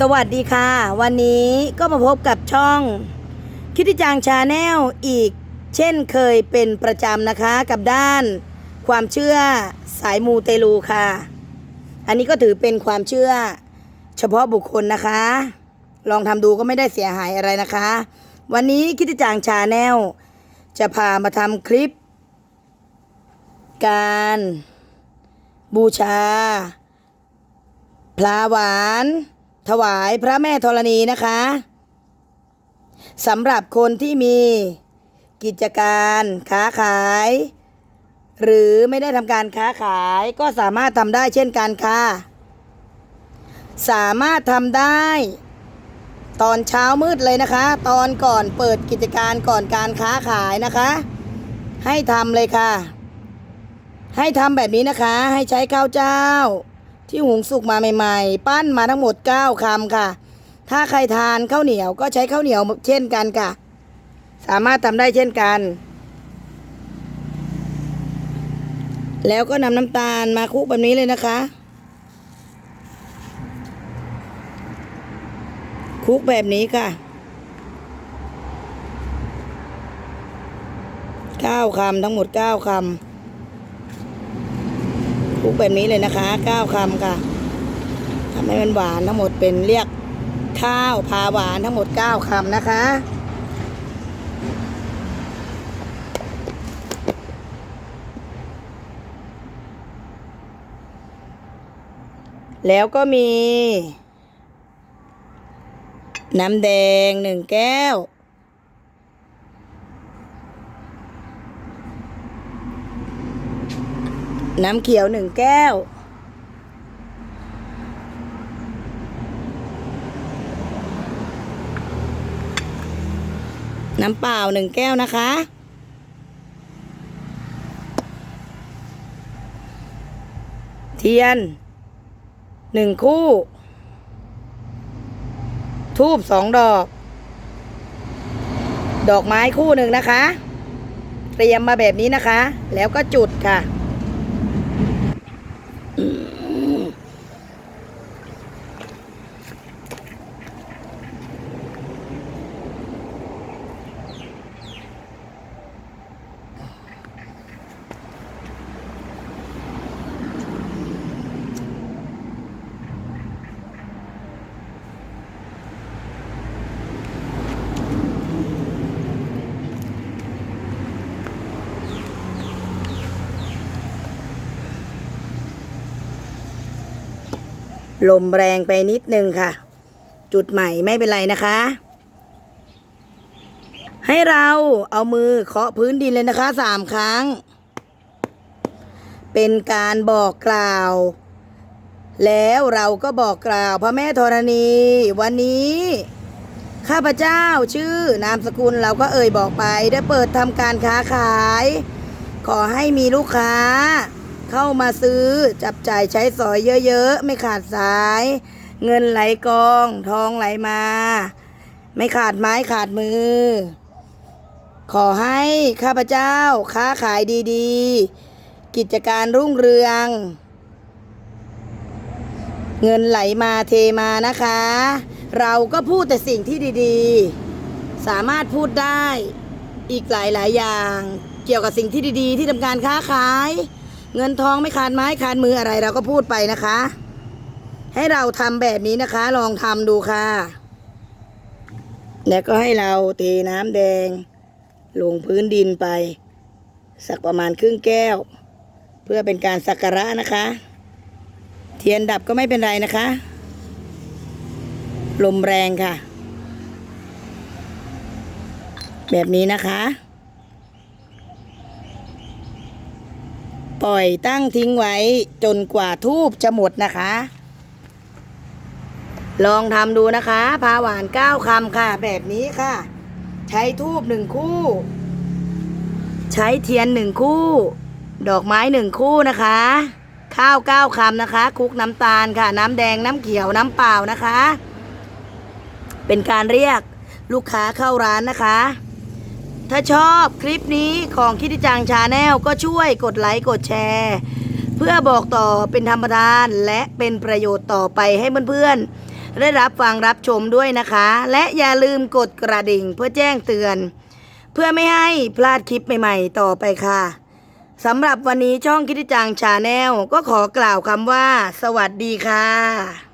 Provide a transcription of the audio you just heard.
สวัสดีค่ะ วันนี้ก็มาพบกับช่องคิดจางชาแนลอีก เช่นเคยเป็นประจำนะคะกับด้าน ความเชื่อสายมูเตลูค่ะ อันนี้ก็ถือเป็นความเชื่อเฉพาะบุคคลนะคะ ลองทำดูก็ไม่ได้เสียหายอะไรนะคะ วันนี้คิดจางชาแนลจะพามาทำคลิป การ บูชาพระหวาน ถวายพระแม่ธรณีนะคะสำหรับคนที่มีกิจการค้าขาย หรือไม่ได้ทำการค้าขายก็สามารถทำได้เช่นกันค่ะ สามารถทำได้ ตอนเช้ามืดเลยนะคะ ตอนก่อนเปิดกิจการก่อนการค้าขายนะคะ ให้ทำเลยค่ะ ให้ทำแบบนี้นะคะ ให้ใช้ข้าวเจ้า ที่หุงสุกมาใหม่ ๆ ปั้นมาทั้งหมด 9คำค่ะ ถ้าใครทานข้าวเหนียวก็ใช้ข้าวเหนียวเช่นกันค่ะ สามารถทำได้เช่นกัน แล้วก็นำน้ำตาลมาคลุกแบบนี้เลยนะคะคลุกแบบนี้ค่ะเก้าคำทั้งหมดเก้าคำ ลุกแบบนี้เลยนะคะเก้าคำค่ะทำให้มันหวานทั้งหมดเป็นเรียกข้าวพาหวานทั้งหมดเก้าคำนะคะแล้วก็มี น้ำแดงหนึ่งแก้ว น้ำเขียวหนึ่งแก้ว น้ำเปล่าหนึ่งแก้วนะคะ เทียนหนึ่งคู่ ทูบสองดอก ดอกไม้คู่หนึ่งนะคะ เตรียมมาแบบนี้นะคะ แล้วก็จุดค่ะ ลมแรงไปนิดนึงค่ะ จุดใหม่ไม่เป็นไรนะคะ ให้เราเอามือเคาะพื้นดินเลยนะคะสามครั้ง เป็นการบอกกล่าว แล้วเราก็บอกกล่าวพระแม่ธรณี วันนี้ข้าพเจ้าชื่อนามสกุลเราก็เอ่ยบอกไปได้เปิดทำการค้าขาย ขอให้มีลูกค้า เข้ามาซื้อ จับจ่ายใช้สอยเยอะๆ ไม่ขาดสาย เงินไหลกอง ทองไหลมา ไม่ขาดไม้ขาดมือ ขอให้ข้าพเจ้าค้าขายดีๆ กิจการรุ่งเรือง เงินไหลมาเทมานะคะ เราก็พูดแต่สิ่งที่ดีๆ สามารถพูดได้อีกหลายๆอย่างเกี่ยวกับสิ่งที่ดีๆ ที่ทำการค้าขาย เงินทองไม่ขาดไม้ขาดมืออะไรเราก็พูดไปนะคะ ให้เราทำแบบนี้นะคะ ลองทำดูค่ะ แล้วก็ให้เราเทน้ำแดง ลงพื้นดินไป สักประมาณครึ่งแก้ว เพื่อเป็นการสักการะนะคะ เทียนดับก็ไม่เป็นไรนะคะ ลมแรงค่ะ แบบนี้นะคะ ปล่อยตั้งทิ้งไว้จนกว่าทูบจะหมดนะคะ ลองทำดูนะคะพาหวานเก้าคำค่ะ แบบนี้ค่ะ ใช้ทูบหนึ่งคู่ ใช้เทียนหนึ่งคู่ ดอกไม้หนึ่งคู่นะคะ ข้าวเก้าคำนะคะคลุกน้ำตาลค่ะ น้ำแดงน้ำเขียวน้ำเปล่านะคะ เป็นการเรียกลูกค้าเข้าร้านนะคะ ถ้าชอบคลิปนี้ของคิดดิจังชาแนลก็ช่วยกดไลค์กดแชร์ เพื่อบอกต่อเป็นธรรมทาน และเป็นประโยชน์ต่อไปให้เพื่อนๆได้รับฟังรับชมด้วยนะคะ และอย่าลืมกดกระดิ่งเพื่อแจ้งเตือน เพื่อไม่ให้พลาดคลิปใหม่ๆ ต่อไปค่ะสำหรับวันนี้ช่องคิดจังชาแนลก็ขอกล่าวคำว่า สวัสดีค่ะ